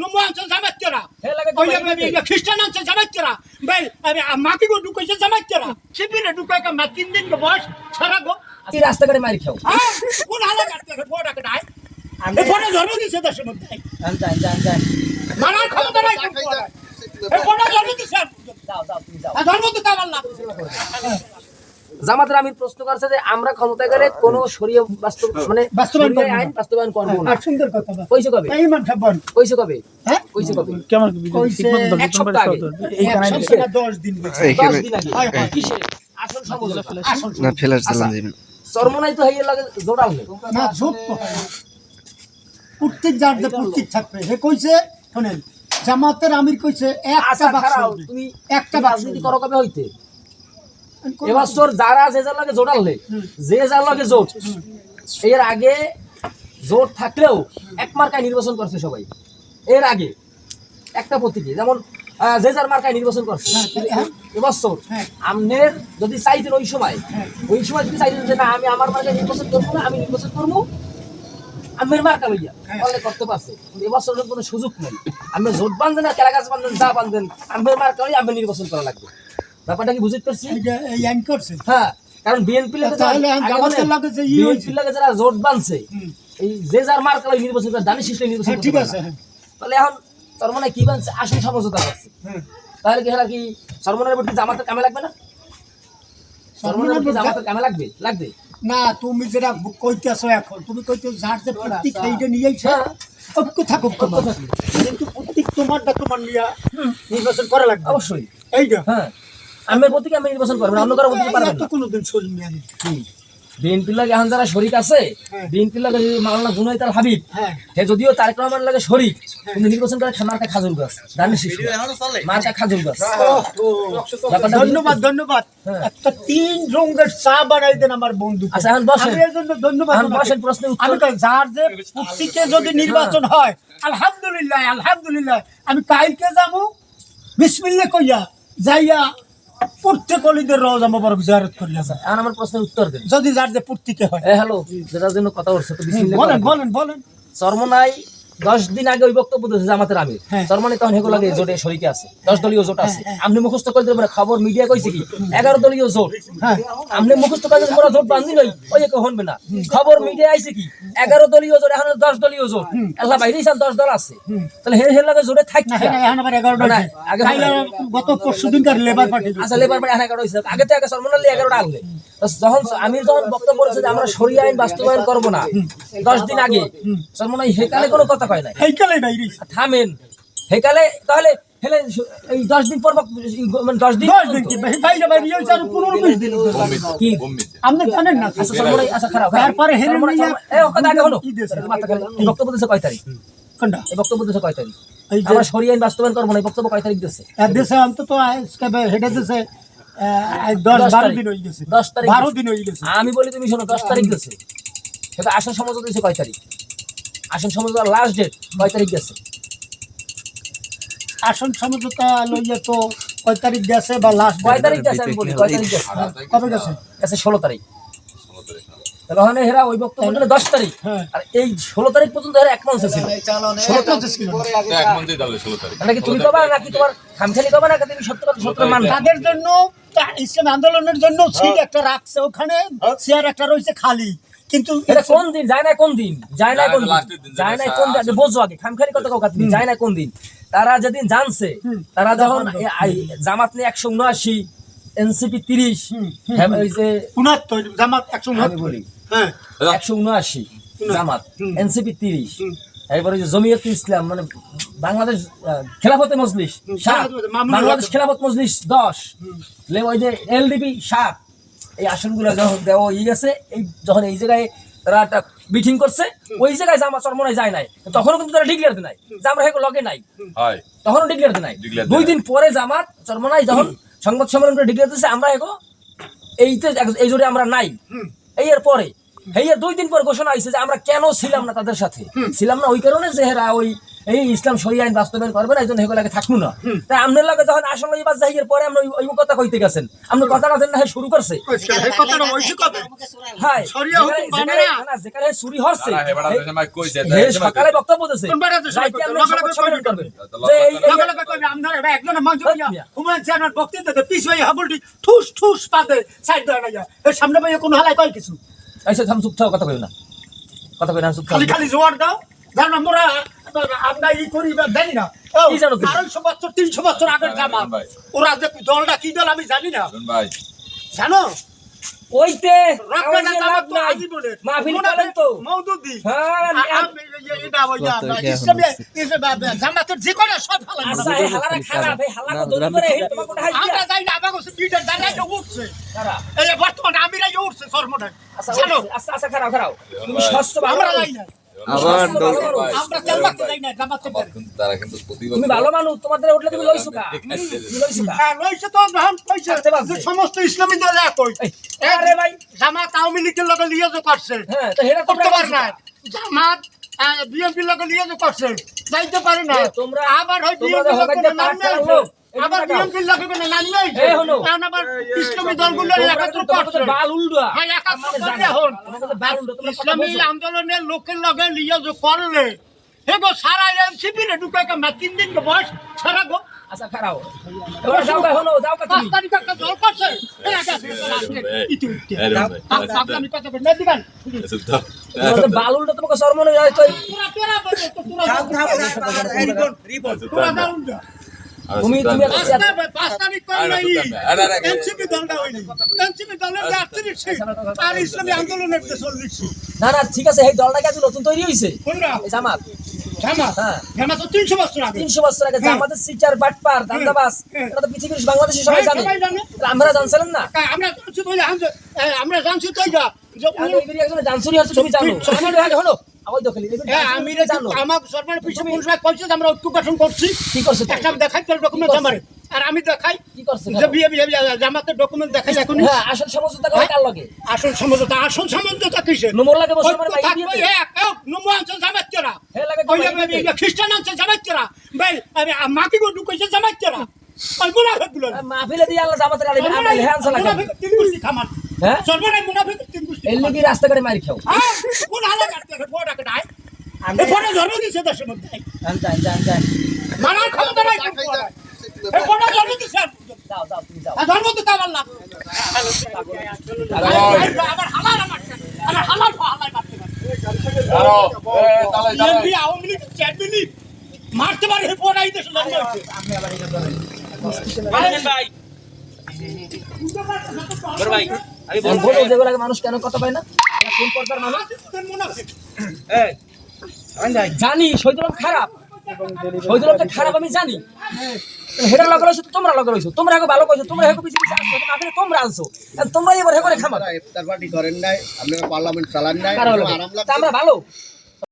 নুমু আনছে যে খ্রিস্টান আনছে জামাইতেরা ভাই আমি মাকে গো ঢুকাইছে জামাইতেরা শিবিরে ঢুকাই কা মা তিন দিন গো বয়স ছাড়া গো। এই রাস্তাঘাটে মারি খাও। হ্যাঁ কোন হালে কাটতে বড় কাটা এই ফোনে ধরে দিছে দেশের মধ্যে। জান জান জান জান। মানার ক্ষমতা নাই এই ফোনে ধরে দিছে। দাও দাও তুমি আর ধর্ম তো কামাল না জামাতের আমির প্রশ্ন করছে যে আমরা ক্ষমতা গেলে কোন শরীয় বাস্তব মানে বাস্তবায়ন শরীয় করব আইন বাস্তবায়ন করব না। সুন্দর কথা কইছে কবে? এই মান খাবন কইছে কবে? হ্যাঁ? কইছে কবে? কেমন এক সপ্তাহ আগে। এক সপ্তাহ না দিন গেছে। দশ দিন আগে। হয়, হয়। কিসে আসল সমঝোতা না ফেলার। চালান যাবেন চরমনাই তো হইয়ে লাগে জোড়াল না ঝোপ তো। প্রত্যেক যার যে প্রত্যেক থাকবে হে কইছে শোনেন জামাতের আমির কইছে একটা আচ্ছা বাক্স তুমি একটা বাক্স। করো কবে হইতে? এবার তোর যারা যে যার লাগে নেই যে যার লাগে জোট এর আগে জোট থাকলেও এক মার্কায় নির্বাচন করছে সবাই এর আগে একটা প্রতীকে যেমন যে যার মার্কায় নির্বাচন করছে হ্যাঁ, হ্যাঁ। এবছর হ্যাঁ। আমনের যদি চাইতেন ওই সময় হ্যাঁ। ওই সময় যদি চাইতেন যে না আমি আমার মার্কায় নির্বাচন করব না আমি নির্বাচন করব আমের মার্কা লইয়া হ্যাঁ। তাহলে করতে পারছে এবছর কোনো সুযোগ নেই আমি জোট বান্ধেন না কেলাগাছ বান্ধেন যা বান্ধেন আমের মার্কা লইয়া আমি নির্বাচন করা লাগবে ব্যাপারটা কি বুঝতে পারছি এই আইন করছে। হ্যাঁ কারণ বিএনপি লাগে যারা- জোট হুম। এই যে যার মার্কা লই নির্বাচন করে দানি শিশলে নির্বাচন হ্যাঁ ঠিক আছে হ্যাঁ। তাহলে এখন তার মানে কি বানছে? আসল সমঝোতা করছে তাহলে কি হেলা কি সরমনের প্রতি জামাতের কামে লাগবে না? সরমনের প্রতি জামাতের কামে লাগবে? লাগবে। না তুমি যেটা কইতেছো এখন তুমি কইতে যার যে প্রত্যেক সেইটা নিয়েছে হ্যাঁ। ঐক্য থাকুক তোমার কিন্তু প্রত্যেক তোমারটা তোমার নিয়ে নির্বাচন করা লাগবে। অবশ্যই। এইটা হ্যাঁ। আমের প্রতি আমি নির্বাচন করবেন অন্য কারও পারবেন না। কোনোদিন আমি বিএনপির লাগে এখন যারা শরিক আছে হ্যাঁ। বিএনপির লাগে মাওলানা হাবিব হ্যাঁ। যদিও তারেক রহমান লাগে শরিক কিন্তু নির্বাচন করে মার্কা খাজুর গাছ শিশু। মার্কা খাজুর গাছ। ধন্যবাদ ধন্যবাদ। হ্যাঁ। একটা তিন রঙের চা বানাই দেন আমার বন্ধু। আচ্ছা, এখন বসেন। এর জন্য ধন্যবাদ। বসেন, প্রশ্নের উত্তর- আমি যার যে প্রত্যেকে যদি নির্বাচন হয় আলহামদুলিল্লাহ আলহামদুলিল্লাহ আমি কালকে যাব। বিসমিল্লাহ কইয়া যাইয়া প্রত্যেক রোজ আমার বড় জিয়ারত করিয়া যায় এখন আমার প্রশ্নের উত্তর দেন। যদি যার যে প্রত্যেকে হয়। হ্যালো যেটার জন্য কথা বলছে তো বলেন। বলেন দশ দিন আগে ওই বক্তব্য দিয়েছে জামাতের আমির। হ্যাঁ। চরমনাই তখন হেগো লাগে জোটে শরিকে আছে? দশ দলীয় জোট আছে। আপনি মুখস্থ করে দেবেন খবর মিডিয়া কইছে কি? এগারো দলীয় জোট। হ্যাঁ। আপনি মুখস্থ করে মোরা জোট বান্ধি নই ওই এক হনবে না। খবর মিডিয়া আইছে কি? এগারো দলীয় জোট এখন দশ দলীয় জোট। আল্লাহ বাইরে সাল দশ দল আছে। তাহলে হে হে লাগে জোটে না থাকতে হ্যাঁ এখন আবার এগারোটা না, আছে। আগে গত পরশু দিনকার লেবার পার্টি আচ্ছা লেবার পার্টি এখন এগারো হয়েছে আগে তো এগারো সরমনালি এগারোটা আনলে। যখন আমি যখন বক্তব্য করেছে যে আমরা সরিয়ে আইন বাস্তবায়ন করব না দশ দিন আগে সরমনাই হেকালে কোনো কথা কয় নাই। এইকালে বাইরে থামেন। হেকালে তাহলে হেলে এই দশ দিন পর মানে দশ দিন দশ দিন কি? বাইরে বাইরে হয়েছে আর পনেরো বিশ দিন কি আপনি জানেন না? আচ্ছা আচ্ছা খারাপ। তারপরে হেরে এই আগে হলো। বক্তব্য দিয়েছে কয় তারিখ? কোনটা? এই বক্তব্য দিয়েছে কয় তারিখ? আমরা আইন বাস্তবায়ন করব না এই বক্তব্য কয় তারিখ দিয়েছে? এর দেশে অন্তত আজকে হেঁটে দেশে হয়ে হয়ে আমি বলি তুমি শোনো দশ তারিখ গেছে। সেটা আসন সমঝোতা দিয়েছে কয় তারিখ? আসন সমঝোতা লাস্ট ডেট কয় তারিখ গেছে? আসন সমঝোতা লইয়া তো কয় তারিখ গেছে বা লাস্ট কয় তারিখ গেছে আমি বলি কয় তারিখ গেছে? কবে গেছে? গেছে ষোলো তারিখ। তাহলে ওখানে হেরা ওই বক্তব্য দিলে দশ তারিখ। হ্যাঁ। আর এই ষোলো তারিখ পর্যন্ত হেরা এক মঞ্চে ছিল। ষোলো তারিখ ছিল না। এক মন্ত্রী দলে ষোলো তারিখ। নাকি তুমি কবা নাকি তোমার খামখালি কবা না তুমি সত্য কথা সত্য মান তাদের জন্য ইসলাম আন্দোলনের জন্য সিট একটা রাখছে ওখানে চেয়ার একটা রয়েছে খালি। কিন্তু এটা কোন দিন? যায় না কোন দিন? যায় না কোন যায় না কোন দিন? আসলে- বোঝো আগে খামখালি কথা কথা তুমি। যায় না কোন দিন? তারা যেদিন জানছে তারা যখন জামাত নিয়ে একশো উনআশি এনসিপি তিরিশ হ্যাঁ, ওই যে উনাত্তর জামাত একশো বলি। হ্যাঁ। একশো উনআশি জামাত। এনসিপি তিরিশ এরপরে যে জমিয়ত ইসলাম মানে বাংলাদেশ খেলাফতে মজলিস সাত বাংলাদেশ খেলাফত মজলিস দশ লে ওই যে এলডিপি সাত এই আসনগুলো যখন দেওয়া হয়ে গেছে এই যখন এই জায়গায় তারা একটা মিটিং করছে ওই জায়গায় জামা চরমনায় যায় নাই। তখনও কিন্তু তারা ডিক্লেয়ার নাই। যে আমরা লগে নাই। হয়। তখনও ডিক্লেয়ার নাই। দুই দিন পরে জামাত চরমনায় যখন সংবাদ সম্মেলন করে ডিক্লেয়ার দিচ্ছে আমরা হেগো এইতে এই জোরে আমরা নাই। এই এর পরে এই দুই দিন পর ঘোষণা হয়েছে যে আমরা কেন ছিলাম না তাদের সাথে? ছিলাম না ওই কারণে যে হেরা ওই এই ইসলাম শরিয়া আইন বাস্তবায়ন করবেন এই জন্য এগুলোকে থাকব না। তাই আপনার লগে যখন আসলে এবার যাইয়ের পরে আমরা ওই- কথা কইতে গেছেন। আপনার কথাটা যেন না শুরু করছে। এই হ্যাঁ যেখানে- না। না, চুরি হচ্ছে। সকালে বক্তব্য দিয়েছে? আমরা। করবে। এই- এই- পিছ হয়ে। হাবুলটি ঠুস ঠুস পাতে সাইড না সামনে ভাইয়া কোনো হালাই কয় কিছু? এই সব থাম, চুপ থাও, কথা কইও না। কথা কই না চুপ থাও। খালি খালি জোয়ার দাও। জানো মোরা আমরা ই করি বা জানি না। কি জানো? আড়াইশো বছর তিনশো বছর আগের জামা। ওরা যে দলটা কি দল আমি জানি না। ভাই জানো? ওইতে আমার। মাহফিল করেন তো। মওদুদি। হ্যাঁ, আ- আ- এ- এটা ওই যে আপনার ইসলামী- ইসলামী- জামাতের যে কটা সব হালাই আচ্ছা হালারা খারাপ এই হালারা দৌড়ি করে এই তোমাকে কোটা আমরা যাই না আমাকে দুইটার দাঁড়াই উঠছে। এই বর্তমানে আমিরাই উঠছে সর্বনাশ। আচ্ছা আচ্ছা আচ্ছা খারাপ খারাপ। তুমি স্বস্থ আমরা যাই না। আবার স্বাস্থ্য ভালো মানুষ। আমরা তেল মারতে যাই না জামাতে তারা কিন্তু প্রতিবাদ তুমি ভালো মানুষ তোমাদের উঠলে তুমি লইছো কা? লইছো কা? হ্যাঁ, লইছে তো গ্রহণ কইছে যে সমস্ত ইসলামী দল একই আরে ভাই। জামাত আওয়ামী লীগের লগে লিয়াজো করছে হ্যাঁ তো হেরা করতে পারে না। জামাত বিএনপির লগে লিয়াজো করছে যাইতে পারে না। তোমরা- আবার হয় লগে নাম আবার দেখাও। বিএনপির লগে কোনো নাম নেই এ, হলো। কারণ আবার ইসলামী দলগুলো একাত্র করছে বাল উল্ডা হ্যাঁ, একাত্র। বাল উল্ডা ইসলামী আন্দোলনের লোকের লগে লিয়াজো করলে হেগো সারা এনসিপি রে ঢুকে কা তিন দিন বয়স ছাড়া গো আচ্ছা খারাপ এবার যাও কা হলো যাও কা পাঁচ তুমি তারিখ একটা দল করছে আগে ইতি ইতি আমি কথা বলি না দিবেন তোমাদের বাল উল্ডা তোমাকে শর্মনে যায় তো তোরা তোরা বলো তো তোরা তোরা না তুমি তুমি পাঁচ তারিখ কই নাই। এনসিপি দলটা হইনি এনসিপি দলের যে 38 সিট। আর ইসলামী আন্দোলনের যে 40 সিট। না না ঠিক আছে এই দলটা কি আজ নতুন তৈরি হইছে? কোনরা? এই জামাত। জামাত? হ্যাঁ। জামাত তো 300 বছর আগে। তিনশো বছর আগে হ্যাঁ। জামাতের সিটার বাটপার দান্দাবাস হ্যাঁ। এটা তো পৃথিবীর বাংলাদেশে সবাই জানে। সবাই জানে। তাহলে আমরা না। আমরা জানছি আমরা জানছি তো যা আগে একজন তুমি জানো। আমি তুমি আমার সরকার পিছনে কোন সময় কইছে আমরা ঐক্য করছি। কি করছে একটা দেখাই তোর ডকুমেন্ট আমার আর আমি দেখাই কি করছে যে বিয়ে বিয়ে বিয়ে জামাতের ডকুমেন্ট দেখাই এখন। হ্যাঁ আসল সমস্যা করে কার লগে? আসল সমঝোতা আসল সমঝোতা কিসে নোমর লাগে বসে আমার ঐক্য দিয়ে এক এক নমো আনছে জামাতেরা হে লাগে ওই তোমার যে- এই যে খ্রিস্টান আনছে জামাতেরা ভাই আমি মাকে গো ঢুকাইছে জামাতেরা ওই মুনাফিকগুলো। মাহফিলে দিয়ে আল্লাহ জামাতের আলী আলী হ্যাঁ লাগে তিন গুষ্টি খামান হ্যাঁ? সর্বনাই মুনাফিক তিন গুষ্টি এর লাগি রাস্তাঘাটে মারি খাও। কোন হালা কাটতে বড় দিছে দেশের মধ্যে। মানার ক্ষমতা নাই দিছে ধর্ম তো কাবার লাভ আবার হালাল আমার আমার হালাল হালাল মারতে পারে। বিএনপি আওয়ামী লীগ চারটি মারতে পারে এ এই দেশে লড়াই হচ্ছে আর বলো যেগুলো আগে মানুষ কেন কথা পায় না? কোন পর্দার মানুষ? মুনাফিক জানি শহীদুল খারাপ। শহীদুল খারাপ আমি জানি। হেটার লগে রয়েছো তোমরা লগে রয়েছো। তোমরা এখন ভালো কইছো তোমরা এখন বিজেপি আসছো তোমরা আনছো। তোমরা এবার হেকরে খামার। ইফতার পার্টি করেন নাই আপনারা পার্লামেন্ট চালান নাই আমরা ভালো।